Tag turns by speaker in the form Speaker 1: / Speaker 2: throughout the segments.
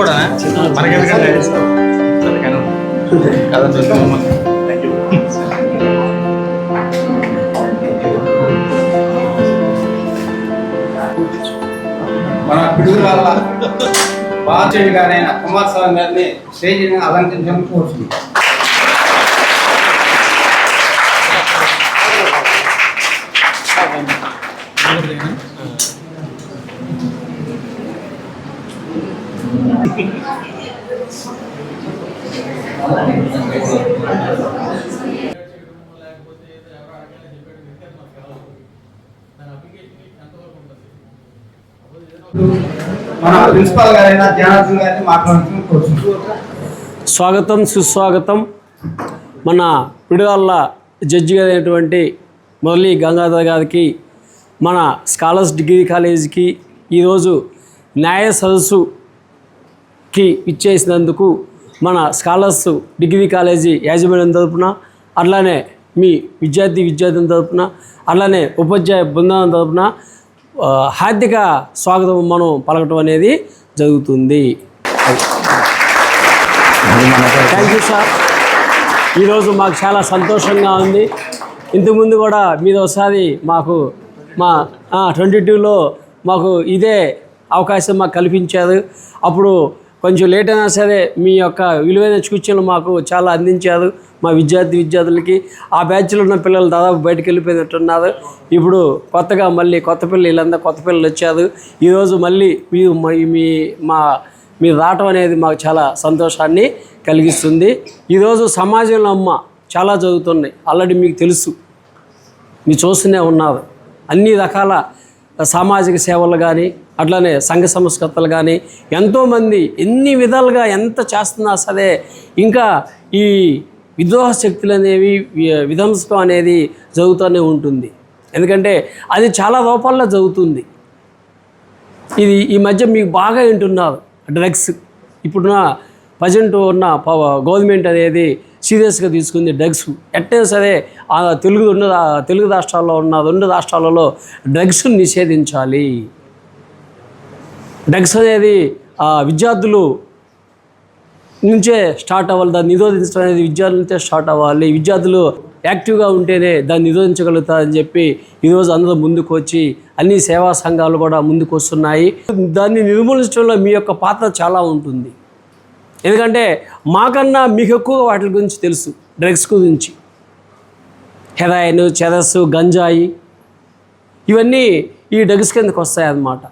Speaker 1: కూడా మనకెందుకంటే యూ
Speaker 2: మన బాధ్యుడి గారైన కుమారస్వామి గారిని స్టేజీని అలంకరించడం కోరుతున్నాం మన ప్రిన్సిపాల్ గారైన గారిని
Speaker 3: స్వాగతం సుస్వాగతం. మన పిడుగాళ్ళ జడ్జి గారైనటువంటి మురళీ గంగాధర్ గారికి మన స్కాలర్స్ డిగ్రీ కాలేజీకి ఈరోజు న్యాయ సదస్సుకి ఇచ్చేసినందుకు మన స్కాలర్స్ డిగ్రీ కాలేజీ యాజమాన్యం తరపున అట్లానే మీ విద్యార్థి విద్యార్థుల తరపున అలానే ఉపాధ్యాయ బృందం తరపున హార్దిక స్వాగతం మనం పలకటం అనేది జరుగుతుంది. థ్యాంక్ యూ సార్ ఈరోజు మాకు చాలా సంతోషంగా ఉంది. ఇంతకుముందు కూడా మీరు ఒకసారి మాకు మా ట్వంటీ టూలో మాకు ఇదే అవకాశం మాకు కల్పించారు. అప్పుడు కొంచెం లేట్ అయినా సరే మీ యొక్క విలువైన సూచనలు మాకు చాలా అందించారు. మా విద్యార్థి విద్యార్థులకి ఆ బ్యాచ్లో ఉన్న పిల్లలు దాదాపు బయటకు వెళ్ళిపోయినట్టున్నారు. ఇప్పుడు కొత్తగా మళ్ళీ కొత్త పిల్లలు వీళ్ళందరూ కొత్త పిల్లలు వచ్చారు. ఈరోజు మళ్ళీ మీరు మీ- మీ మా మీరు రావటం అనేది మాకు చాలా సంతోషాన్ని కలిగిస్తుంది. ఈరోజు సమాజంలో అమ్మ చాలా జరుగుతున్నాయి ఆల్రెడీ మీకు తెలుసు. మీరు చూస్తూనే ఉన్నారు. అన్ని రకాల సామాజిక సేవలు కానీ అట్లానే సంఘ సంస్కర్తలు కానీ ఎంతోమంది ఎన్ని విధాలుగా ఎంత చేస్తున్నా సరే ఇంకా ఈ విద్రోహ శక్తులు అనేవి వి- విధ్వంసం అనేది జరుగుతూనే ఉంటుంది. ఎందుకంటే అది చాలా రూపాల్లో జరుగుతుంది. ఇది ఈ మధ్య మీకు బాగా వింటున్నారు. డ్రగ్స్ ఇప్పుడున్న ప్రజెంట్ ఉన్న గవర్నమెంట్ అనేది సీరియస్గా తీసుకుంది డ్రగ్స్. ఎట్టైనా సరే ఆ తెలుగు రెండు తెలుగు రాష్ట్రాల్లో ఉన్న రెండు రాష్ట్రాలలో డ్రగ్స్ నిషేధించాలి. డ్రగ్స్ అనేది ఆ, విద్యార్థులు నుంచే స్టార్ట్ అవ్వాలి దాన్ని నిరోధించడం అనేది విద్యార్థుల నుంచే స్టార్ట్ అవ్వాలి. విద్యార్థులు యాక్టివ్గా ఉంటేనే దాన్ని నిరోధించగలుగుతారని చెప్పి ఈరోజు అందరూ ముందుకు వచ్చి అన్ని సేవా సంఘాలు కూడా ముందుకు వస్తున్నాయి. దాన్ని నిర్మూలించడంలో మీ యొక్క పాత్ర చాలా ఉంటుంది. ఎందుకంటే మాకన్నా మీకు ఎక్కువ వాటి గురించి తెలుసు డ్రగ్స్ గురించి. హెరాయిన్ చెరస్సు గంజాయి ఇవన్నీ ఈ డ్రగ్స్ కిందకు వస్తాయి అన్నమాట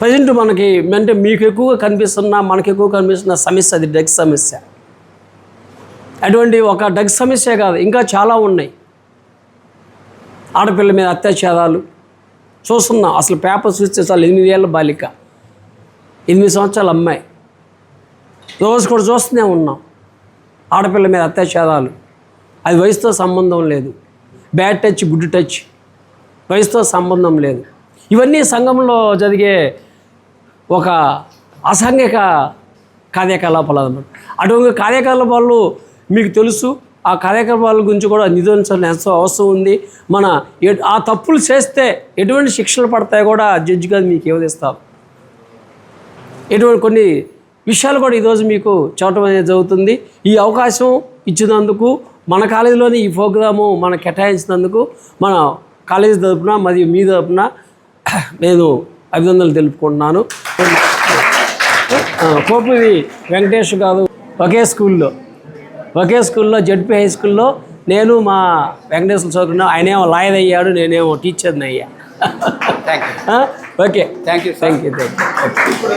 Speaker 3: ప్రజెంట్ మనకి అంటే మీకు ఎక్కువగా కనిపిస్తున్న మనకి ఎక్కువ కనిపిస్తున్న సమస్య అది డ్రగ్స్ సమస్య. అటువంటి ఒక డ్రగ్స్ సమస్య కాదు ఇంకా చాలా ఉన్నాయి. ఆడపిల్ల మీద అత్యాచారాలు. చూస్తున్నాం అసలు పేపర్ చూస్తే చాలు ఎనిమిది ఏళ్ళ బాలిక ఎనిమిది సంవత్సరాల అమ్మాయి. రోజు కూడా చూస్తూనే ఉన్నాం ఆడపిల్ల మీద అత్యాచారాలు. అది వయసుతో సంబంధం లేదు. బ్యాడ్ టచ్ గుడ్ టచ్ వయసుతో సంబంధం లేదు. ఇవన్నీ సంఘంలో జరిగే ఒక అసాంఘిక కార్యకలాపాలు. అనమాట అటువంటి కార్యకలాపాలు మీకు తెలుసు. ఆ కార్యకలాపాల గురించి కూడా నిరోధించాల్సిన ఎంతో అవసరం ఉంది. మన ఆ తప్పులు చేస్తే ఎటువంటి శిక్షలు పడతాయో కూడా జడ్జి గారు మీకు ఏవదిస్తారు ఎటువంటి కొన్ని విషయాలు కూడా ఈరోజు మీకు చూడటం అనేది జరుగుతుంది. ఈ అవకాశం ఇచ్చినందుకు మన కాలేజీలోని ఈ ప్రోగ్రాము మన కేటాయించినందుకు మన కాలేజీ తరపున మరియు మీ తరపున నేను అభినందనలు తెలుపుకుంటున్నాను. కోపివి వెంకటేష్ గారు ఒకే స్కూల్లో. ఒకే స్కూల్లో జడ్పీ హై స్కూల్లో. నేను మా వెంకటేశ్వర చదువుకున్నా ఆయనేమో లాయర్ అయ్యాడు నేనేమో టీచర్ని అయ్యా.
Speaker 2: థ్యాంక్ యూ
Speaker 3: ఆ, okay.
Speaker 2: Thank you
Speaker 3: thank you thank you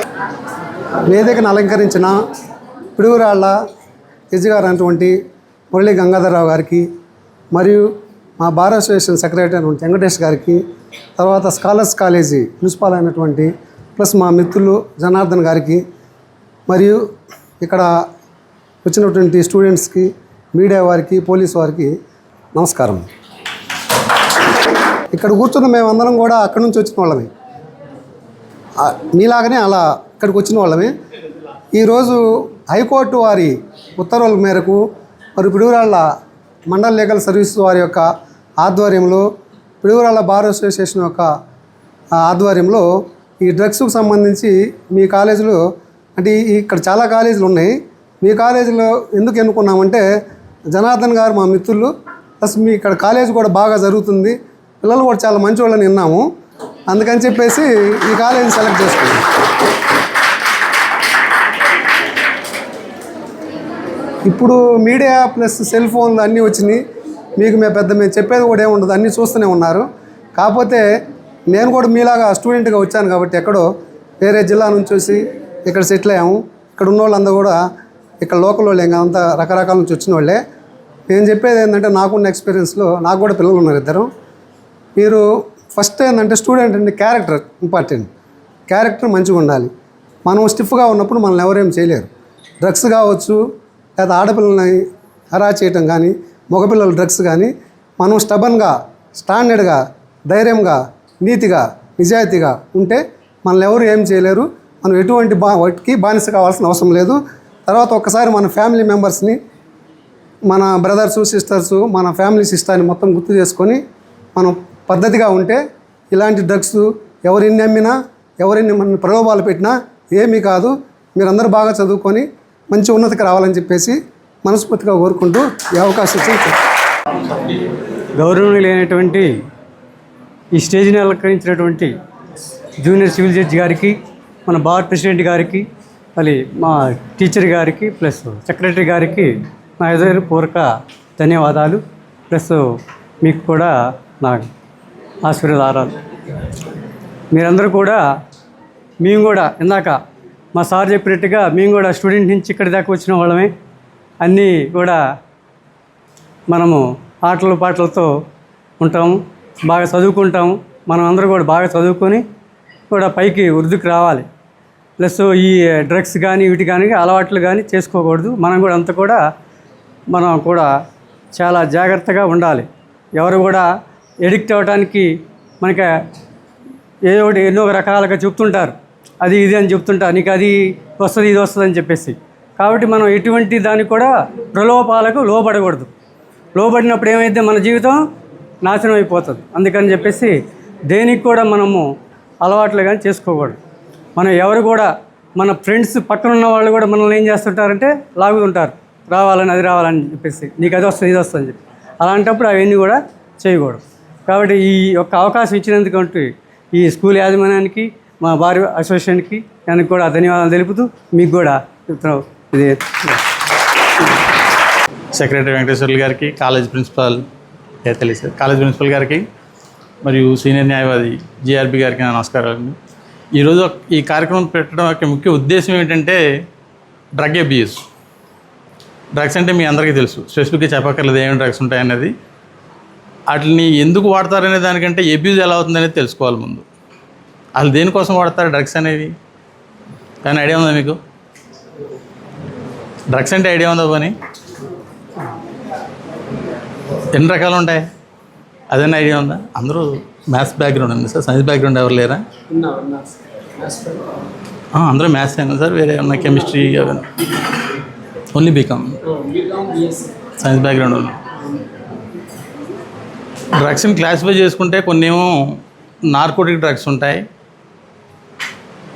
Speaker 4: వేదికను అలంకరించిన పిడుగురాళ్ళ ఎజ్ గారు అయినటువంటి మురళీ గంగాధరరావు గారికి మరియు మా బార్ అసోసియేషన్ సెక్రటరీ అయినటువంటి వెంకటేష్ గారికి తర్వాత స్కాలర్స్ కాలేజీ ప్రిన్సిపాల్ అయినటువంటి ప్లస్ మా మిత్రులు జనార్దన్ గారికి మరియు ఇక్కడ వచ్చినటువంటి స్టూడెంట్స్కి మీడియా వారికి పోలీస్ వారికి నమస్కారం. ఇక్కడ కూర్చున్న మేమందరం కూడా అక్కడి నుంచి వచ్చిన వాళ్ళమే. మీలాగనే అలా ఇక్కడికి వచ్చిన వాళ్ళమే. ఈరోజు హైకోర్టు వారి ఉత్తర్వుల మేరకు మరి పిడుగురాళ్ళ మండల లీగల్ సర్వీస్ వారి యొక్క ఆధ్వర్యంలో పిడుగురాళ్ళ బార్ అసోసియేషన్ యొక్క ఆధ్వర్యంలో ఈ డ్రగ్స్కు సంబంధించి మీ కాలేజీలో అంటే ఇక్కడ చాలా కాలేజీలు ఉన్నాయి. మీ కాలేజీలో ఎందుకు ఎన్నుకున్నామంటే జనార్దన్ గారు మా మిత్రులు ప్లస్ మీ ఇక్కడ కాలేజ్ కూడా బాగా జరుగుతుంది. పిల్లలు కూడా చాలా మంచి వాళ్ళని విన్నాము. అందుకని చెప్పేసి ఈ కాలేజీ సెలెక్ట్ చేసుకున్నాం. ఇప్పుడు మీడియా ప్లస్ సెల్ ఫోన్లు అన్నీ వచ్చినాయి. మీకు మేము పెద్ద మేము చెప్పేది కూడా ఏముండదు. అన్నీ చూస్తూనే ఉన్నారు. కాకపోతే నేను కూడా మీలాగా స్టూడెంట్గా వచ్చాను కాబట్టి ఎక్కడో వేరే జిల్లా నుంచి చూసి ఇక్కడ సెటిల్ అయ్యాము. ఇక్కడ ఉన్న వాళ్ళందరూ కూడా ఇక్కడ లోకల్ వాళ్ళు ఇంకా అంతా రకరకాల నుంచి వచ్చిన వాళ్ళే. నేను చెప్పేది ఏంటంటే నాకున్న ఎక్స్పీరియన్స్లో నాకు కూడా పిల్లలు ఉన్నారు ఇద్దరు. మీరు ఫస్ట్ ఏంటంటే స్టూడెంట్ అంటే క్యారెక్టర్ ఇంపార్టెంట్ క్యారెక్టర్ మంచిగా ఉండాలి. మనం స్టిఫ్గా ఉన్నప్పుడు మనల్ని ఎవరేం చేయలేరు. డ్రగ్స్ కావచ్చు లేదా ఆడపిల్లల్ని హరా చేయటం కానీ మగపిల్లల డ్రగ్స్ కానీ మనం స్టబన్గా స్టాండర్డ్గా ధైర్యంగా నీతిగా నిజాయితీగా ఉంటే మనల్ని ఎవరు ఏం చేయలేరు. మనం ఎటువంటి బా వాటికి బానిస కావాల్సిన అవసరం లేదు. తర్వాత ఒక్కసారి మన ఫ్యామిలీ మెంబర్స్ని మన బ్రదర్స్ సిస్టర్స్ మన ఫ్యామిలీ సిస్టర్ని మొత్తం గుర్తు చేసుకొని మనం పద్ధతిగా ఉంటే ఇలాంటి డ్రగ్స్ ఎవరిన్ని అమ్మినా ఎవరిన్ని మన ప్రలోభాలు పెట్టినా ఏమీ కాదు. మీరందరూ బాగా చదువుకొని మంచి ఉన్నతికి రావాలని చెప్పేసి మనస్ఫూర్తిగా కోరుకుంటూ ఈ అవకాశం ఇచ్చి
Speaker 5: లేనటువంటి ఈ స్టేజ్ని అలంకరించినటువంటి జూనియర్ సివిల్ జడ్జి గారికి మన బార్ ప్రెసిడెంట్ గారికి మళ్ళీ మా టీచర్ గారికి ప్లస్ సెక్రటరీ గారికి నా పూర్వక ధన్యవాదాలు. ప్లస్ మీకు కూడా నా ఆశీర్వాదాలు. మీరందరూ కూడా మేము కూడా ఇందాక మా సార్ చెప్పినట్టుగా మేము కూడా స్టూడెంట్ నుంచి ఇక్కడి దాకా వచ్చిన వాళ్ళమే. అన్నీ కూడా మనము ఆటలు పాటలతో ఉంటాము బాగా చదువుకుంటాము. మనం అందరూ కూడా బాగా చదువుకొని కూడా పైకి వృద్ధికి రావాలి. ప్లస్ ఈ డ్రగ్స్ కానీ వీటి కానీ అలవాట్లు కానీ చేసుకోకూడదు. మనం కూడా అంత కూడా మనం కూడా చాలా జాగ్రత్తగా ఉండాలి. ఎవరు కూడా ఎడిక్ట్ అవ్వడానికి మనకి ఏదో ఒకటి ఎన్నో రకాలుగా చెప్తుంటారు. అది ఇది అని చెప్తుంటారు. నీకు అది వస్తుంది ఇది వస్తుంది అని చెప్పేసి. కాబట్టి మనం ఎటువంటి దానికి కూడా ప్రలోభాలకు లోబడకూడదు. లోబడినప్పుడు ఏమైతే మన జీవితం నాశనం అయిపోతుంది. అందుకని చెప్పేసి దేనికి కూడా మనము అలవాట్లు కానీ చేసుకోకూడదు. మనం ఎవరు కూడా మన ఫ్రెండ్స్ పక్కన ఉన్న వాళ్ళు కూడా మనల్ని ఏం చేస్తుంటారంటే లాగుతుంటారు రావాలని అది రావాలని చెప్పేసి. నీకు అది వస్తుంది ఇది వస్తుంది అని చెప్పి. అలాంటప్పుడు అవన్నీ కూడా చేయకూడదు. కాబట్టి ఈ యొక్క అవకాశం ఇచ్చినందుకంటూ ఈ స్కూల్ యాజమాన్యానికి మా భార్య అసోసియేషన్కి దానికి కూడా ధన్యవాదాలు తెలుపుతూ మీకు కూడా చెప్తున్నాం ఇది
Speaker 1: సెక్రటరీ వెంకటేశ్వర్లు గారికి కాలేజ్ ప్రిన్సిపాల్ ఏ సార్ కాలేజ్ ప్రిన్సిపల్ గారికి మరియు సీనియర్ న్యాయవాది జిఆర్బి గారికి నా నమస్కారాలు. ఈరోజు ఈ కార్యక్రమం పెట్టడం యొక్క ముఖ్య ఉద్దేశం ఏంటంటే డ్రగ్ అబ్యూస్. డ్రగ్స్ అంటే మీ అందరికీ తెలుసు స్పెసిఫిక్గా చెప్పక్కర్లేదు ఏమేమి డ్రగ్స్ ఉంటాయనేది వాటిని ఎందుకు వాడతారనే దానికంటే అబ్యూజ్ ఎలా అవుతుందనేది తెలుసుకోవాలి ముందు. వాళ్ళు దేనికోసం వాడతారు డ్రగ్స్ అనేవి కానీ ఐడియా ఉందా మీకు? డ్రగ్స్ అంటే ఐడియా ఉందా పని? ఎన్ని రకాలు ఉంటాయి? అదన్నా ఐడియా ఉందా? అందరూ మ్యాథ్స్ బ్యాక్గ్రౌండ్ ఉంది సార్. సైన్స్ బ్యాక్గ్రౌండ్ ఎవరు లేరా? ఆ, అందరూ మ్యాథ్స్ అయినా సార్. వేరే ఉన్న కెమిస్ట్రీ అవన్నీ ఓన్లీ బీకామ్ సైన్స్ బ్యాక్గ్రౌండ్ ఉంది డ్రగ్స్ని క్లాసిఫై చేసుకుంటే కొన్ని ఏమో నార్కోటిక్ డ్రగ్స్ ఉంటాయి.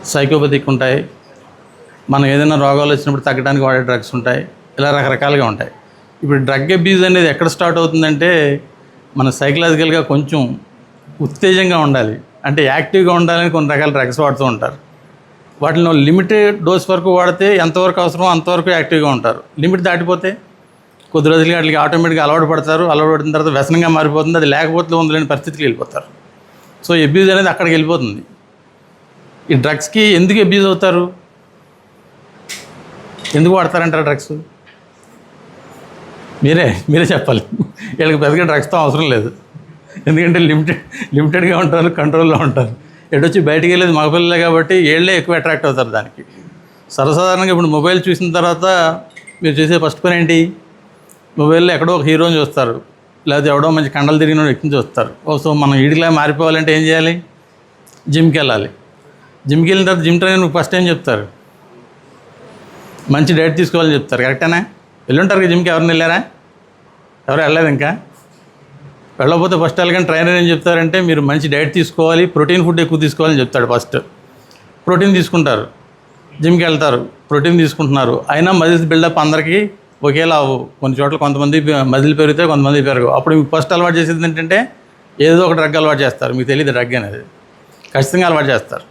Speaker 1: సైకోపతిక్ ఉంటాయి. మనం ఏదైనా రోగాలు వచ్చినప్పుడు తగ్గడానికి వాడే డ్రగ్స్ ఉంటాయి. ఇలా రకరకాలుగా ఉంటాయి. ఇప్పుడు డ్రగ్ అబ్యూజ్ అనేది ఎక్కడ స్టార్ట్ అవుతుందంటే మన సైకలాజికల్గా కొంచెం ఉత్తేజంగా ఉండాలి. అంటే యాక్టివ్గా ఉండాలని కొన్ని రకాల డ్రగ్స్ వాడుతూ ఉంటారు. వాటిలో లిమిటెడ్ డోస్ వరకు వాడితే ఎంతవరకు అవసరమో అంతవరకు యాక్టివ్గా ఉంటారు. లిమిట్ దాటిపోతే కొద్ది రోజులకి వాటికి ఆటోమేటిక్గా అలవాటు పడతారు. అలవాటు పడిన తర్వాత వ్యసనంగా మారిపోతుంది. అది లేకపోతే ఉందలేని పరిస్థితికి వెళ్ళిపోతారు. సో అబ్యూజ్ అనేది అక్కడికి వెళ్ళిపోతుంది. ఈ డ్రగ్స్కి ఎందుకు అబ్యూజ్ అవుతారు? ఎందుకు వాడతారంటారు డ్రగ్స్? మీరే మీరే చెప్పాలి. వీళ్ళకి పెద్దగా డ్రగ్స్తో అవసరం లేదు. ఎందుకంటే లిమిటెడ్ లిమిటెడ్గా ఉంటారు కంట్రోల్లో ఉంటారు. ఎటొచ్చి బయటికి వెళ్ళేది మగపిల్లలే కాబట్టి వీళ్ళే ఎక్కువ అట్రాక్ట్ అవుతారు దానికి. సర్వసాధారణంగా ఇప్పుడు మొబైల్ చూసిన తర్వాత మీరు చేసే ఫస్ట్ పని ఏంటి? మొబైల్లో ఎక్కడో ఒక హీరోని చూస్తారు. లేకపోతే ఎవడో మంచి కండలు తిరిగిన వ్యక్తిని చూస్తారు. ఓ సో మనం ఈడిలా మారిపోవాలంటే ఏం చేయాలి? జిమ్కి వెళ్ళాలి. జిమ్కి వెళ్ళిన తర్వాత జిమ్ ట్రైనర్ ఫస్ట్ ఏం చెప్తారు. మంచి డైట్ తీసుకోవాలని చెప్తారు కరెక్టేనా? వెళ్ళుంటారు కదా జిమ్కి ఎవరిని వెళ్ళారా? ఎవరు వెళ్ళలేదు ఇంకా? వెళ్ళకపోతే ఫస్ట్ వెళ్ళగానే ట్రైనర్ ఏం చెప్తారంటే మీరు మంచి డైట్ తీసుకోవాలి ప్రోటీన్ ఫుడ్ ఎక్కువ తీసుకోవాలని చెప్తాడు ఫస్ట్ ప్రోటీన్ తీసుకుంటారు జిమ్కి వెళ్తారు ప్రోటీన్ తీసుకుంటున్నారు. అయినా మజిల్స్ బిల్డప్ అందరికీ ఒకేలా కొన్ని చోట్ల కొంతమంది మజిల్ పెరిగితే కొంతమంది పెరగవు. అప్పుడు మీకు ఫస్ట్ అలవాటు చేసేది ఏంటంటే ఏదో ఒక డ్రగ్ అలవాటు చేస్తారు. మీకు తెలియదు డ్రగ్ అనేది. ఖచ్చితంగా అలవాటు చేస్తారు.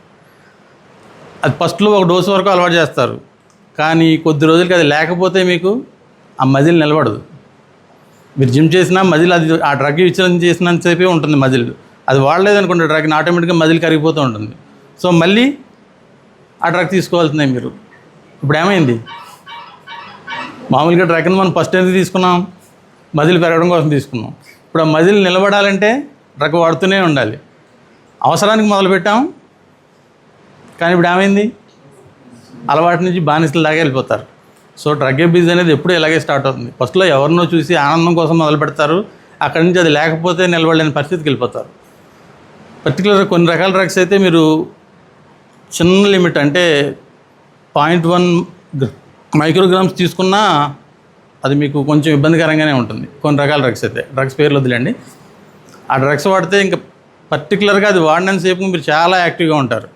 Speaker 1: అది ఫస్ట్లో ఒక డోసు వరకు అలవాటు చేస్తారు. కానీ కొద్ది రోజులకి అది లేకపోతే మీకు ఆ మజిల్ నిలబడదు. మీరు జిమ్ చేసినా మజిల్ అది ఆ డ్రగ్ ఇచ్చిన చేసినంతసేపే ఉంటుంది మజిల్. అది వాడలేదు అనుకోండి డ్రగ్ని ఆటోమేటిక్గా మజిల్ కరిగిపోతూ ఉంటుంది. సో మళ్ళీ ఆ డ్రగ్ తీసుకోవాల్సిందే మీరు. ఇప్పుడు ఏమైంది? మామూలుగా డ్రగ్ని మనం ఫస్ట్ ఎందుకు తీసుకున్నాం? మజిల్ పెరగడం కోసం తీసుకున్నాం. ఇప్పుడు ఆ మజిల్ నిలబడాలంటే డ్రగ్ వాడుతూనే ఉండాలి. అవసరానికి మొదలుపెట్టాం. కానీ ఇప్పుడు ఏమైంది? అలవాటు నుంచి బానిసల దాకా వెళ్ళిపోతారు. సో డ్రగ్ అబ్యూజ్ అనేది ఎప్పుడూ ఇలాగే స్టార్ట్ అవుతుంది. ఫస్ట్లో ఎవరినో చూసి ఆనందం కోసం మొదలు పెడతారు. అక్కడి నుంచి అది లేకపోతే నిలబడలేని పరిస్థితికి వెళ్ళిపోతారు. పర్టికులర్ కొన్ని రకాల డ్రగ్స్ అయితే మీరు చిన్న లిమిట్ అంటే పాయింట్ వన్ మైక్రోగ్రామ్స్ తీసుకున్నా అది మీకు కొంచెం ఇబ్బందికరంగానే ఉంటుంది. కొన్ని రకాల డ్రగ్స్ అయితే. డ్రగ్స్ పేర్లు వదిలేండి ఆ డ్రగ్స్ వాడితే ఇంకా పర్టికులర్గా అది వాడినంతసేపు మీరు చాలా యాక్టివ్గా ఉంటారు.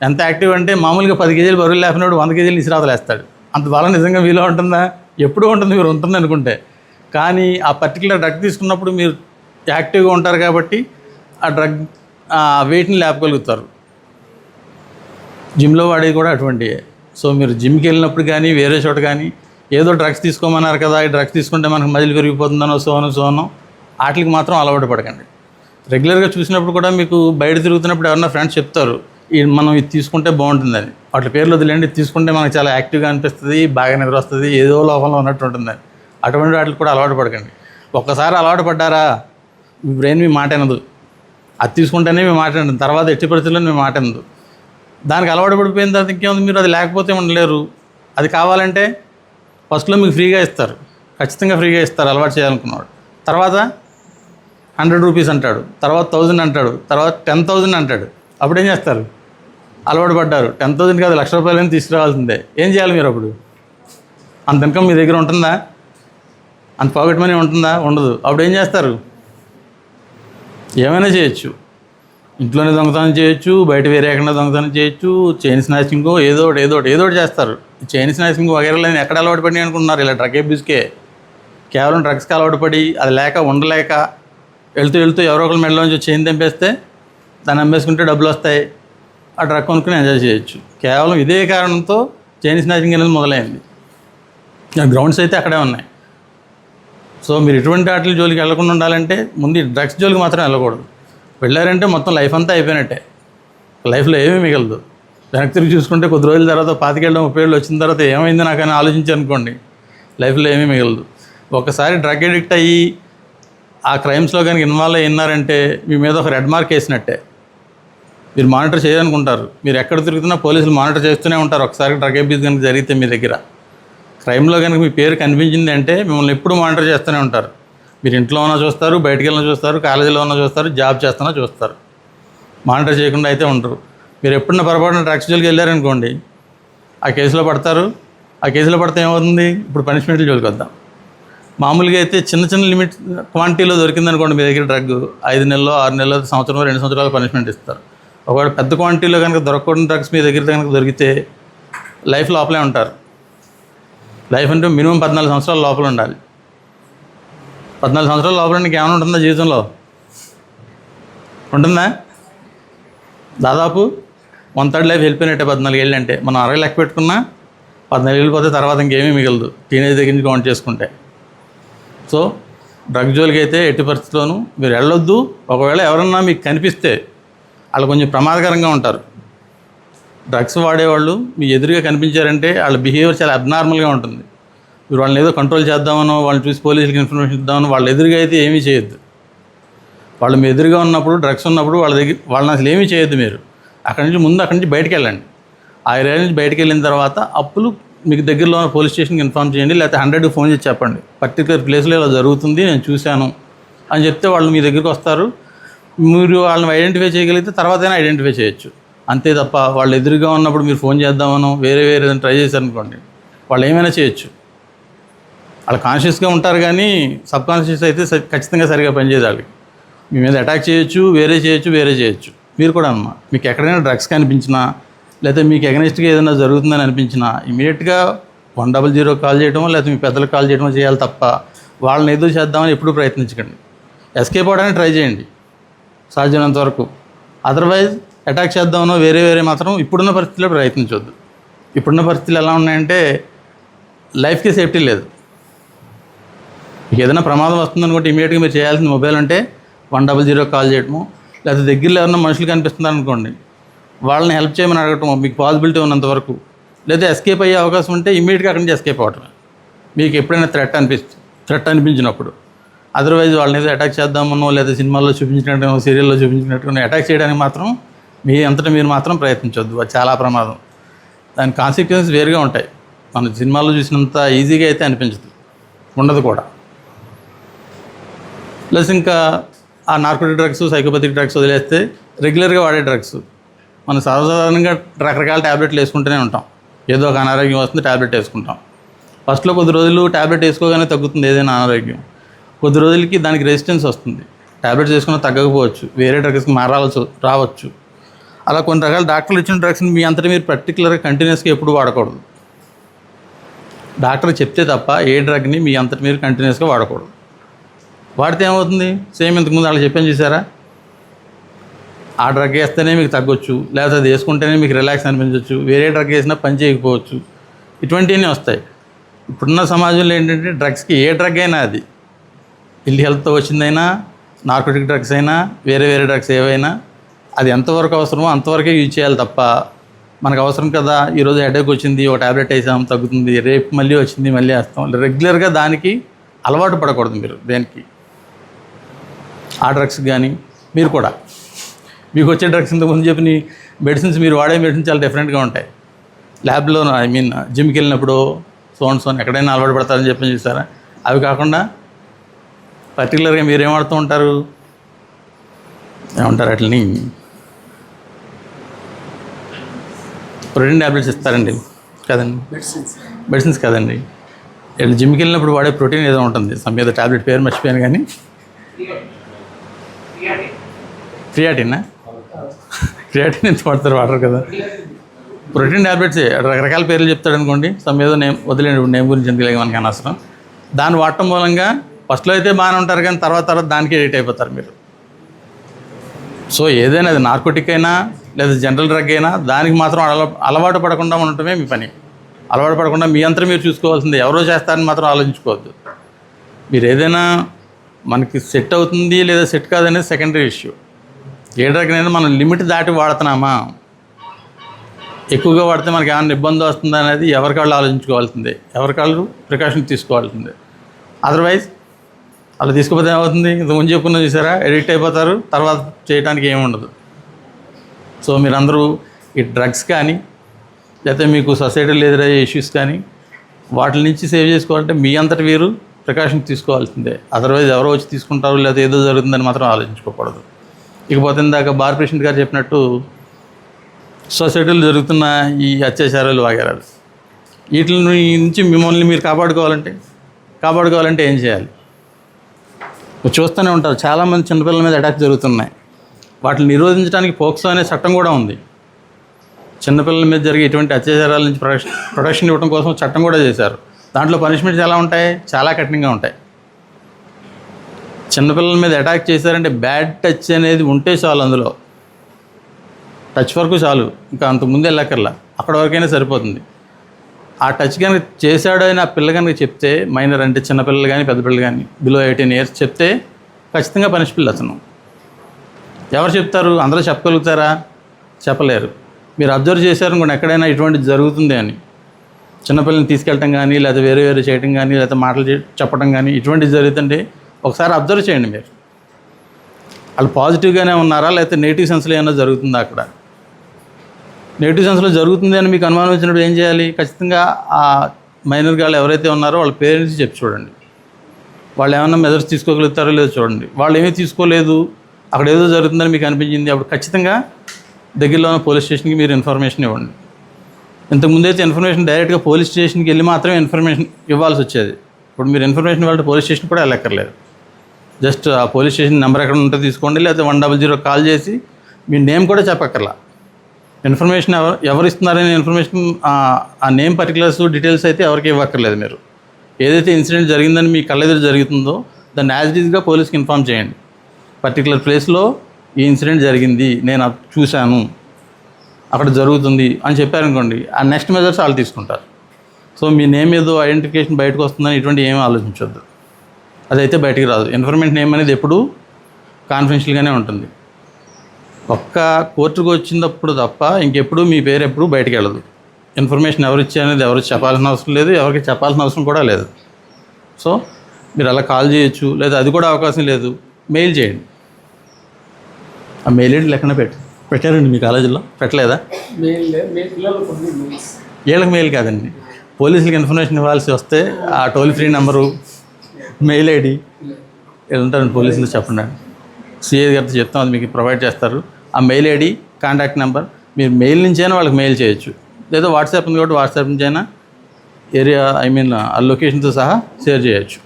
Speaker 1: ఎంత యాక్టివ్ అంటే మామూలుగా పది కేజీలు బరువులు లేపినప్పుడు వంద కేజీలు ఇసిరాతలు వేస్తాడు అంత బలం నిజంగా మీలో ఉంటుందా? ఎప్పుడూ ఉంటుంది మీరు ఉంటుంది అనుకుంటే. కానీ ఆ పర్టికులర్ డ్రగ్ తీసుకున్నప్పుడు మీరు యాక్టివ్గా ఉంటారు కాబట్టి ఆ డ్రగ్ ఆ వెయిట్ని లేపగలుగుతారు. జిమ్లో వాడేది కూడా అటువంటివే సో మీరు జిమ్కి వెళ్ళినప్పుడు కానీ వేరే చోట కానీ ఏదో డ్రగ్స్ తీసుకోమన్నారు కదా ఈ డ్రగ్స్ తీసుకుంటే మనకు మజిలు పెరిగిపోతుందనో సోనో సోనో వాటికి మాత్రం అలవాటు పడకండి. రెగ్యులర్గా చూసినప్పుడు కూడా మీకు బయట తిరుగుతున్నప్పుడు ఎవరన్నా ఫ్రెండ్స్ చెప్తారు మనం ఇది తీసుకుంటే బాగుంటుందని వాటి పేర్లు వదిలేండి ఇది తీసుకుంటే మనకు చాలా యాక్టివ్గా అనిపిస్తుంది బాగా నిద్ర వస్తుంది ఏదో లోపంలో ఉన్నట్టు ఉంటుందని. అటువంటి వాటికి కూడా అలవాటు పడకండి. ఒక్కసారి అలవాటు పడ్డారా? మీ బ్రెయిన్ మీ మాట వినదు. అది తీసుకుంటేనే మీ మాట వినదు. తర్వాత ఎట్టి పరిస్థితుల్లో మీ మాట వినదు. దానికి అలవాటు పడిపోయిన తర్వాత ఇంకేముంది? మీరు అది లేకపోతే ఉండలేరు. అది కావాలంటే ఫస్ట్లో మీకు ఫ్రీగా ఇస్తారు. ఖచ్చితంగా ఫ్రీగా ఇస్తారు. అలవాటు చేయాలనుకున్నాడు తర్వాత హండ్రెడ్ రూపీస్ అంటాడు. తర్వాత థౌజండ్ అంటాడు. తర్వాత టెన్ థౌజండ్ అంటాడు. అప్పుడు ఏం చేస్తారు? అలవాటు పడ్డారు. టెన్ థౌజండ్ కాదు లక్ష రూపాయలని తీసుకురావాల్సిందే. ఏం చేయాలి మీరు అప్పుడు? అంత ఇన్కమ్ మీ దగ్గర ఉంటుందా? అంత పాకెట్ మనీ ఉంటుందా? ఉండదు. అప్పుడు ఏం చేస్తారు? ఏమైనా చేయొచ్చు. ఇంట్లోనే దొంగతనం చేయొచ్చు బయట వేరే ఎక్కడ దొంగతనం చేయొచ్చు చైన్ స్నాచింగ్ ఏదో ఒకటి ఏదో ఒకటి ఏదో ఒకటి చేస్తారు. చైన్ స్నాచింగ్ వగేరలని ఎక్కడ అలవాటు పడి అనుకుంటున్నారు? ఇలా డ్రగ్ అబ్యూస్కే. కేవలం డ్రగ్స్కి అలవాటు పడి అది లేక ఉండలేక వెళ్తూ వెళ్తూ ఎవరో ఒకరి మెడలోంచి చైన్ తెంపేస్తే దాన్ని అమ్మేసుకుంటే డబ్బులు వస్తాయి. ఆ డ్రగ్ కొనుక్కుని ఎంజాయ్ చేయొచ్చు. కేవలం ఇదే కారణంతో చైన్ స్నాచింగ్ అనేది మొదలైంది. గ్రౌండ్స్ అయితే అక్కడే ఉన్నాయి. సో మీరు ఎటువంటి వాటి జోలికి వెళ్ళకుండా ఉండాలంటే ముందు డ్రగ్స్ జోలికి మాత్రం వెళ్ళకూడదు. వెళ్ళారంటే మొత్తం లైఫ్ అంతా అయిపోయినట్టే. లైఫ్లో ఏమీ మిగలదు. వెనక్కి తిరిగి చూసుకుంటే కొద్ది రోజుల తర్వాత పాతికేళ్ళ ముప్పై ఏళ్ళు వచ్చిన తర్వాత ఏమైంది నాకని ఆలోచించి అనుకోండి. లైఫ్లో ఏమీ మిగలదు. ఒకసారి డ్రగ్ అడిక్ట్ అయ్యి ఆ క్రైమ్స్లో కనుక ఇన్వాల్వ్ అయినారంటే మీ మీద ఒక రెడ్ మార్క్ వేసినట్టే. మీరు మానిటర్ చేయాలనుకుంటారు మీరు ఎక్కడ తిరుగుతున్నా పోలీసులు మానిటర్ చేస్తూనే ఉంటారు. ఒకసారి డ్రగ్ అబ్యూస్ కనుక జరిగితే మీ దగ్గర. క్రైమ్లో కనుక మీ పేరు కనిపించింది అంటే మిమ్మల్ని ఎప్పుడు మానిటర్ చేస్తూనే ఉంటారు. మీరు ఇంట్లో ఉన్నా చూస్తారు బయటికి వెళ్ళినా చూస్తారు కాలేజీలో ఉన్నా చూస్తారు జాబ్ చేస్తున్నా చూస్తారు. మానిటర్ చేయకుండా అయితే ఉండరు. మీరు ఎప్పుడన్నా పొరపాటున డ్రగ్స్ జోలికి వెళ్ళారనుకోండి ఆ కేసులో పడతారు. ఆ కేసులో పడితే ఏమవుతుంది? ఇప్పుడు పనిష్మెంట్లు జోలికి వద్దాం. మామూలుగా అయితే చిన్న చిన్న లిమిట్ క్వాంటిటీలో దొరికిందనుకోండి మీ దగ్గర డ్రగ్ ఐదు నెలలో ఆరు నెలలు సంవత్సరం రెండు సంవత్సరాలు పనిష్మెంట్ ఇస్తారు. ఒకవేళ పెద్ద క్వాంటిటీలో కనుక దొరకకుండా డ్రగ్స్ మీ దగ్గర కనుక దొరికితే లైఫ్ లోపలే ఉంటారు. లైఫ్ అంటే మినిమం పద్నాలుగు సంవత్సరాల లోపల ఉండాలి. పద్నాలుగు సంవత్సరాల లోపల నీకు ఏమైనా ఉంటుందా జీవితంలో? ఉంటుందా? దాదాపు వన్ థర్డ్ లైఫ్ వెళ్ళిపోయినట్టే పద్నాలుగు ఏళ్ళు అంటే. మనం అరవై లెక్క పెట్టుకున్నా పద్నాలుగు ఏళ్ళు పోతే తర్వాత ఇంకేమీ మిగలదు. టీనేజ్ దగ్గర నుంచి కౌంట్ చేసుకుంటే. సో డ్రగ్ జోలికి అయితే ఎట్టి పరిస్థితుల్లోనూ మీరు వెళ్ళొద్దు. ఒకవేళ ఎవరన్నా మీకు కనిపిస్తే వాళ్ళు కొంచెం ప్రమాదకరంగా ఉంటారు. డ్రగ్స్ వాడేవాళ్ళు మీ ఎదురుగా కనిపించారంటే వాళ్ళ బిహేవియర్ చాలా అబ్నార్మల్గా ఉంటుంది. మీరు వాళ్ళని ఏదో కంట్రోల్ చేద్దామనో వాళ్ళని చూసి పోలీసులకు ఇన్ఫర్మేషన్ ఇద్దామనో వాళ్ళ ఎదురుగా అయితే ఏమీ చేయొద్దు. వాళ్ళు మీ ఎదురుగా ఉన్నప్పుడు డ్రగ్స్ ఉన్నప్పుడు వాళ్ళ దగ్గర వాళ్ళని అసలు ఏమీ చేయొద్దు మీరు. అక్కడి నుంచి ముందు అక్కడి నుంచి బయటికి వెళ్ళండి. ఆ ఏరియా నుంచి బయటికి వెళ్ళిన తర్వాత అప్పులు మీకు దగ్గరలో ఉన్న పోలీస్ స్టేషన్కి ఇన్ఫామ్ చేయండి లేకపోతే హండ్రెడ్కి ఫోన్ చేసి చెప్పండి. పర్టికులర్ ప్లేస్లో ఇలా జరుగుతుంది నేను చూశాను అని చెప్తే వాళ్ళు మీ దగ్గరికి వస్తారు. మీరు వాళ్ళని ఐడెంటిఫై చేయగలిగితే తర్వాతైనా ఐడెంటిఫై చేయొచ్చు. అంతే తప్ప వాళ్ళు ఎదురుగా ఉన్నప్పుడు మీరు ఫోన్ చేద్దామనో వేరే వేరే ఏదైనా ట్రై చేశారనుకోండి వాళ్ళు ఏమైనా చేయొచ్చు. వాళ్ళు కాన్షియస్గా ఉంటారు కానీ సబ్ కాన్షియస్ అయితే స- ఖచ్చితంగా సరిగా పనిచేయాలి మీ మీద అటాక్ చేయొచ్చు వేరే చేయొచ్చు వేరే చేయొచ్చు. మీరు కూడా అమ్మా మీకు ఎక్కడైనా డ్రగ్స్ కనిపించినా లేకపోతే మీకు ఎగనెస్ట్గా ఏదైనా జరుగుతుందని అనిపించినా ఇమీడియట్గా వన్ డబల్ జీరో కాల్ చేయడమో లేకపోతే మీ పెద్దలకు కాల్ చేయడమో చేయాలి తప్ప వాళ్ళని ఎదురు చేద్దామని ఎప్పుడూ ప్రయత్నించకండి. ఎస్కేప్ అవడానికి ట్రై చేయండి. సాధ్యమైనంత వరకు. అదర్వైజ్ అటాక్ చేద్దామనో వేరే వేరే మాత్రం ఇప్పుడున్న పరిస్థితుల్లో ప్రయత్నించవద్దు ఇప్పుడున్న పరిస్థితులు ఎలా ఉన్నాయంటే లైఫ్కి సేఫ్టీ లేదు. మీకు ఏదైనా ప్రమాదం వస్తుందనుకుంటే ఇమీడియట్గా మీరు చేయాల్సిన మొబైల్ అంటే వన్ డబల్ జీరో కాల్ చేయడము లేకపోతే దగ్గరలో ఎవరైనా మనుషులు కనిపిస్తున్నారు అనుకోండి వాళ్ళని హెల్ప్ చేయమని అడగటం మీకు పాసిబిలిటీ ఉన్నంత వరకు లేదా ఎస్కేప్ అయ్యే అవకాశం ఉంటే ఇమీడియట్గా అక్కడి నుంచి ఎస్కేప్ అవ్వటమే. మీకు ఎప్పుడైనా థ్రెట్ అనిపిస్తుంది థ్రెట్ అనిపించినప్పుడు. అదర్వైజ్ వాళ్ళని ఏదో అటాక్ చేద్దామనో లేదా సినిమాల్లో చూపించినట్టు సీరియల్లో చూపించినట్టు అటాక్ చేయడానికి మాత్రం మీ అంతటా మీరు మాత్రం ప్రయత్నించవద్దు అది చాలా ప్రమాదం. దాని కాన్సిక్వెన్స్ వేరుగా ఉంటాయి. మన సినిమాల్లో చూసినంత ఈజీగా అయితే అనిపించదు. ఉండదు కూడా. ప్లస్ ఇంకా ఆ నార్కోటిక్ డ్రగ్స్ సైకోపతిక్ డ్రగ్స్ వదిలేస్తే రెగ్యులర్గా వాడే డ్రగ్స్ మనం సాధారణంగా రకరకాల ట్యాబ్లెట్లు వేసుకుంటూనే ఉంటాం. ఏదో ఒక అనారోగ్యం వస్తుంది ట్యాబ్లెట్ వేసుకుంటాం. ఫస్ట్లో కొద్ది రోజులు ట్యాబ్లెట్ వేసుకోగానే తగ్గుతుంది ఏదైనా అనారోగ్యం. కొద్ది రోజులకి దానికి రెసిస్టెన్స్ వస్తుంది. ట్యాబ్లెట్స్ వేసుకున్నా తగ్గకపోవచ్చు. వేరే డ్రగ్స్కి మారాల్సి రావచ్చు. అలా కొన్ని రకాల డాక్టర్లు ఇచ్చిన డ్రగ్స్ని మీ అంతటి మీరు పర్టికులర్గా కంటిన్యూస్గా ఎప్పుడు వాడకూడదు. డాక్టర్ చెప్తే తప్ప ఏ డ్రగ్ని మీ అంతటి మీరు కంటిన్యూస్గా వాడకూడదు. వాడితే ఏమవుతుంది? సేమ్ ఇంతకుముందు వాళ్ళు చెప్పాను చూసారా? ఆ డ్రగ్ వేస్తేనే మీకు తగ్గొచ్చు. లేకపోతే అది వేసుకుంటేనే మీకు రిలాక్స్ అనిపించవచ్చు వేరే డ్రగ్ వేసినా పని చేయకపోవచ్చు. ఇటువంటివన్నీ వస్తాయి. ఇప్పుడున్న సమాజంలో ఏంటంటే డ్రగ్స్కి ఏ డ్రగ్ అయినా అది. ఇల్లు హెల్త్తో వచ్చిందైనా నార్కోటిక్ డ్రగ్స్ అయినా వేరే వేరే డ్రగ్స్ ఏవైనా అది ఎంతవరకు అవసరమో అంతవరకే యూజ్ చేయాలి తప్ప మనకు అవసరం కదా ఈరోజు హెడేక్ వచ్చింది ఒక ట్యాబ్లెట్ వేసాం తగ్గుతుంది రేపు మళ్ళీ వచ్చింది మళ్ళీ వేస్తాం. రెగ్యులర్గా దానికి అలవాటు పడకూడదు మీరు దేనికి. ఆ డ్రగ్స్ కానీ మీరు కూడా. మీకు వచ్చే డ్రగ్స్ ఇంతకుముందు చెప్పిన మెడిసిన్స్ మీరు వాడే మెడిసిన్స్ చాలా డిఫరెంట్గా ఉంటాయి. ల్యాబ్లో ఐ మీన్ జిమ్కి వెళ్ళినప్పుడు సోన్ సోన్ ఎక్కడైనా అలవాటు పడతారని చెప్పి చూసారా? అవి కాకుండా పర్టికులర్గా మీరు ఏం వాడుతూ ఉంటారు? ఏమంటారు అట్లని ప్రోటీన్ ట్యాబ్లెట్స్ ఇస్తారండి. కదండి? మెడిసిన్స్. కదండి. వీళ్ళు జిమ్కి వెళ్ళినప్పుడు వాడే ప్రోటీన్ ఏదో ఉంటుంది. సమ్ ఏదో ట్యాబ్లెట్ పేరు మర్చిపోయాను కానీ. క్రియాటినా? క్రియాటిన్ ఎంత వాడతారు? వాడరు కదా. ప్రోటీన్ ట్యాబ్లెట్స్ రకరకాల పేర్లు చెప్తాడు అనుకోండి. సమ్ ఏదో నేమ్ వదిలేండి నేమ్ గురించి ఎందుకు మనకి అనవసరం. దాన్ని వాడటం మూలంగా ఫస్ట్లో అయితే బాగానే ఉంటారు కానీ తర్వాత తర్వాత దానికి ఎడిట్ అయిపోతారు మీరు. సో ఏదైనా అది నార్కోటిక్ అయినా లేదా జనరల్ డ్రగ్ అయినా దానికి మాత్రం అల అలవాటు పడకుండా ఉండటమే మీ పని. అలవాటు పడకుండా మీ అంతా మీరు చూసుకోవాల్సింది. ఎవరో చేస్తారని మాత్రం ఆలోచించుకోవద్దు. మీరు ఏదైనా మనకి సెట్ అవుతుంది లేదా సెట్ కాదనేది సెకండరీ ఇష్యూ ఏ డ్రగ్ అయినా మనం లిమిట్ దాటి వాడుతున్నామా? ఎక్కువగా వాడితే మనకి ఏమైనా ఇబ్బంది వస్తుందా అనేది ఎవరికాళ్ళు ఆలోచించుకోవాల్సిందే. ఎవరికాళ్ళు ప్రికాషన్ తీసుకోవాల్సిందే. అదర్వైజ్ అలా తీసుకుపోతే ఏమవుతుంది? ఇంత ముందు చెప్పుకున్నా చూసారా? ఎడిక్ట్ అయిపోతారు. తర్వాత చేయడానికి ఏమి ఉండదు. సో మీరందరూ ఈ డ్రగ్స్ కానీ లేకపోతే మీకు సొసైటీలో ఎదురయ్యే ఇష్యూస్ కానీ వాటి నుంచి సేవ్ చేసుకోవాలంటే మీ అంతటి వీరు ప్రికాషన్ తీసుకోవాల్సిందే. అదర్వైజ్ ఎవరో వచ్చి తీసుకుంటారు లేకపోతే ఏదో జరుగుతుందని మాత్రం ఆలోచించుకోకూడదు. ఇకపోతే ఇందాక బార్ పేషెంట్ గారు చెప్పినట్టు సొసైటీలో జరుగుతున్న ఈ అత్యాచారాలు వగేరాలు. వీటి నుంచి మిమ్మల్ని మీరు కాపాడుకోవాలంటే కాపాడుకోవాలంటే ఏం చేయాలి? చూస్తూనే ఉంటారు చాలామంది చిన్నపిల్లల మీద అటాక్ జరుగుతున్నాయి. వాటిని నిరోధించడానికి పోక్సో అనే చట్టం కూడా ఉంది. చిన్నపిల్లల మీద జరిగే ఇటువంటి అత్యాచారాల నుంచి ప్రొటెక్షన్ ప్రొటెక్షన్ ఇవ్వడం కోసం చట్టం కూడా చేశారు. దాంట్లో పనిష్మెంట్స్ ఎలా ఉంటాయి? చాలా కఠినంగా ఉంటాయి. చిన్నపిల్లల మీద అటాక్ చేశారంటే బ్యాడ్ టచ్ అనేది ఉంటే చాలు అందులో. టచ్ వరకు చాలు. ఇంకా అంతకుముందు ముందు వెళ్ళక్కర్లా. అక్కడ వరకైనా సరిపోతుంది. ఆ టచ్ కనుక చేశాడు అని ఆ పిల్ల కనుక చెప్తే మైనర్ అంటే చిన్నపిల్లలు కానీ పెద్ద పిల్లలు కానీ బిలో ఎయిటీన్ ఇయర్స్ చెప్తే ఖచ్చితంగా పనిషిపిల్ల అతను. ఎవరు చెప్తారు? అందరూ చెప్పగలుగుతారా? చెప్పలేరు. మీరు అబ్జర్వ్ చేశారు కూడా ఎక్కడైనా ఇటువంటి జరుగుతుంది అని. చిన్నపిల్లల్ని తీసుకెళ్ళటం కానీ లేదా వేరే వేరే చేయటం కానీ లేదా మాటలు చెప్పడం కానీ ఇటువంటివి జరుగుతుంటే ఒకసారి అబ్జర్వ్ చేయండి మీరు. వాళ్ళు పాజిటివ్గానే ఉన్నారా? లేకపోతే నెగిటివ్ సెన్స్లో ఏమైనా జరుగుతుందా అక్కడ? నెగిటివ్ సెన్స్లో జరుగుతుంది అని మీకు అనుమానం వచ్చినప్పుడు ఏం చేయాలి? ఖచ్చితంగా ఆ మైనర్ గాళ్ళు ఎవరైతే ఉన్నారో వాళ్ళ పేరెంట్స్ చెప్పి చూడండి. వాళ్ళు ఏమైనా మెజర్స్ తీసుకోగలుగుతారో లేదో చూడండి. వాళ్ళు ఏమీ తీసుకోలేదు. అక్కడ ఏదో జరుగుతుందని మీకు అనిపించింది. అప్పుడు ఖచ్చితంగా దగ్గరలో ఉన్న పోలీస్ స్టేషన్కి మీరు ఇన్ఫర్మేషన్ ఇవ్వండి. ఇంతకుముందు అయితే ఇన్ఫర్మేషన్ డైరెక్ట్గా పోలీస్ స్టేషన్కి వెళ్ళి మాత్రమే ఇన్ఫర్మేషన్ ఇవ్వాల్సి వచ్చేది. ఇప్పుడు మీరు ఇన్ఫర్మేషన్ ఇవ్వాలంటే పోలీస్ స్టేషన్ కూడా వెళ్ళక్కర్లేదు. జస్ట్ ఆ పోలీస్ స్టేషన్ నెంబర్ ఎక్కడ ఉంటే తీసుకోండి. లేకపోతే వన్ డబల్ జీరో కాల్ చేసి మీ నేమ్ కూడా చెప్పక్కర్లా. ఇన్ఫర్మేషన్ ఎవరు ఎవరు ఇస్తున్నారనే ఇన్ఫర్మేషన్ ఆ- నేమ్ పర్టికులర్స్ డీటెయిల్స్ అయితే ఎవరికి ఇవ్వక్కర్లేదు మీరు. ఏదైతే ఇన్సిడెంట్ జరిగిందని మీ కళ్ళెదురు జరుగుతుందో దాన్ని యాజ్ ఈజ్గా పోలీస్కి ఇన్ఫామ్ చేయండి. పర్టికులర్ ప్లేస్లో ఈ ఇన్సిడెంట్ జరిగింది నేను చూశాను అక్కడ జరుగుతుంది అని చెప్పారనుకోండి ఆ నెక్స్ట్ మెజర్స్ వాళ్ళు తీసుకుంటారు. సో మీ నేమ్ ఏదో ఐడెంటిఫికేషన్ బయటకు వస్తుందని ఇటువంటి ఏమీ ఆలోచించొద్దు. అదైతే బయటికి రాదు. ఇన్ఫర్మేషన్ నేమ్ అనేది ఎప్పుడూ కాన్ఫిడెన్షియల్గానే ఉంటుంది. ఒక్క కోర్టుకు వచ్చినప్పుడు తప్ప ఇంకెప్పుడు మీ పేరు ఎప్పుడు బయటికి వెళ్ళదు. ఇన్ఫర్మేషన్ ఎవరు ఇచ్చారనేది ఎవరు చెప్పాల్సిన అవసరం లేదు ఎవరికి చెప్పాల్సిన అవసరం కూడా లేదు. సో మీరు అలా కాల్ చేయొచ్చు లేదా అది కూడా అవకాశం లేదు మెయిల్ చేయండి. ఆ మెయిల్ ఐడి లెక్కన పెట్టి. పెట్టారండి మీ కాలేజీలో? పెట్టలేదా? వీళ్ళకి మెయిల్ కాదండి. పోలీసులకు ఇన్ఫర్మేషన్ ఇవ్వాల్సి వస్తే ఆ toll free number mail ID ఉంటారండి పోలీసులు చెప్పండి సిఐ గారితో చెప్తాం అది మీకు ప్రొవైడ్ చేస్తారు. ఆ మెయిల్ ఐడి కాంటాక్ట్ నెంబర్ మీరు మెయిల్ నుంచైనా వాళ్ళకి మెయిల్ చేయొచ్చు. లేదా వాట్సాప్ ఉంది కాబట్టి వాట్సాప్ నుంచైనా ఏరియా ఐ మీన్ ఆ లొకేషన్తో సహా షేర్ చేయొచ్చు.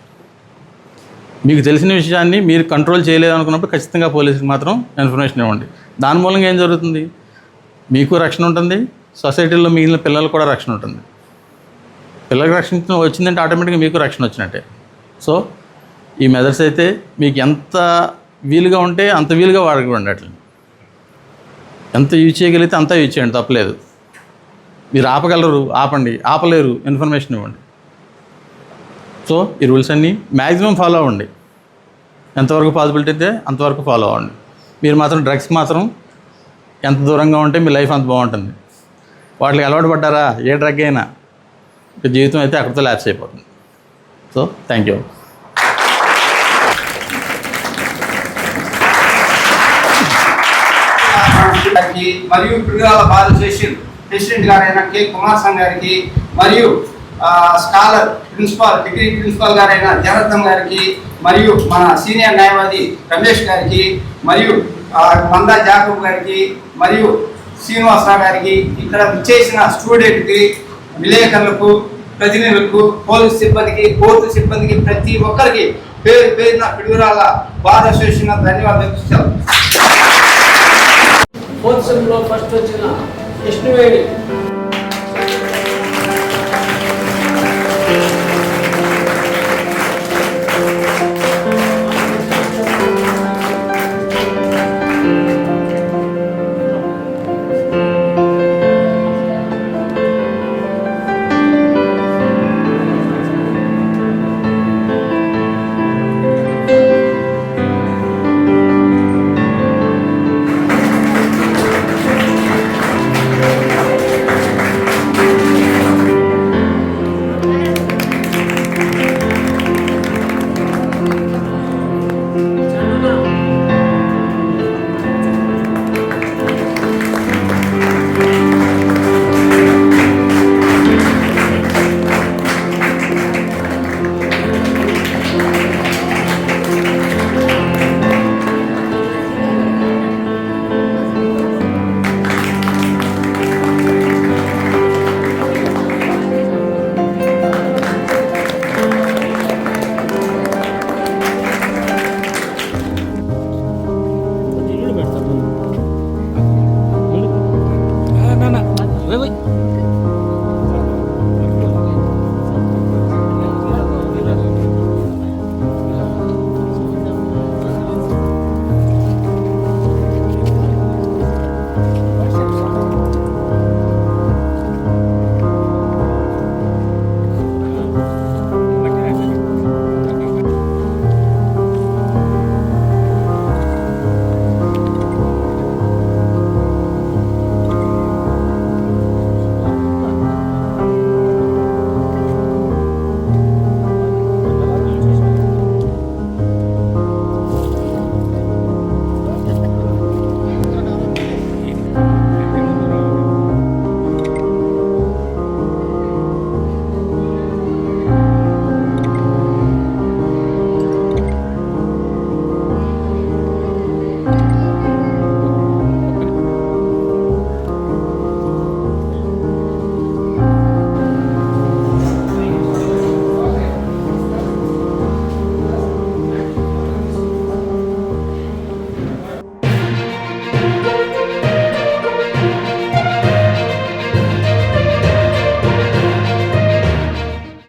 Speaker 1: మీకు తెలిసిన విషయాన్ని మీరు కంట్రోల్ చేయలేదు అనుకున్నప్పుడు ఖచ్చితంగా పోలీసుకి మాత్రం ఇన్ఫర్మేషన్ ఇవ్వండి. దాని మూలంగా ఏం జరుగుతుంది? మీకు రక్షణ ఉంటుంది సొసైటీలో మిగిలిన పిల్లలకు కూడా రక్షణ ఉంటుంది. పిల్లలకు రక్షణ వచ్చిందంటే ఆటోమేటిక్గా మీకు రక్షణ వచ్చినట్టే. సో ఈ మెథడ్స్ అయితే మీకు ఎంత వీలుగా ఉంటే అంత వీలుగా వాడకండి అట్లా ఎంత యూజ్ చేయగలిగితే అంతా యూజ్ చేయండి తప్పలేదు. మీరు ఆపగలరు ఆపండి ఆపలేరు ఇన్ఫర్మేషన్ ఇవ్వండి. సో ఈ రూల్స్ అన్నీ మ్యాక్సిమం ఫాలో అవ్వండి. ఎంతవరకు పాసిబిలిటీ అయితే అంతవరకు ఫాలో అవ్వండి. మీరు మాత్రం డ్రగ్స్ మాత్రం ఎంత దూరంగా ఉంటే మీ లైఫ్ అంత బాగుంటుంది. వాటికి అలవాటు పడ్డారా? ఏ డ్రగ్ అయినా. జీవితం అయితే అక్కడితో ల్యాప్స్ అయిపోతుంది. సో థ్యాంక్ యూ
Speaker 2: గారికి మరియు పిడుగురాల బార్ చేసిన ప్రెసిడెంట్ గారైన కె కుమార్ గారికి మరియు స్కాలర్ ప్రిన్సిపాల్ డిగ్రీ ప్రిన్సిపాల్ గారైన జనార్దన్ గారికి మరియు మన సీనియర్ న్యాయవాది రమేష్ గారికి మరియు మందా జాకబ్ గారికి మరియు శ్రీనివాసరావు గారికి ఇక్కడ విచ్చేసిన స్టూడెంట్కి విలేకరులకు ప్రతినిధులకు పోలీస్ సిబ్బందికి కోర్టు సిబ్బందికి ప్రతి ఒక్కరికి పేరు పేరున పిడుగురాల బార్ అసోసియేషన్ ధన్యవాదాలు
Speaker 3: ఫోర్త్ సెమ్లో ఫస్ట్ వచ్చిన విష్ణువేణి.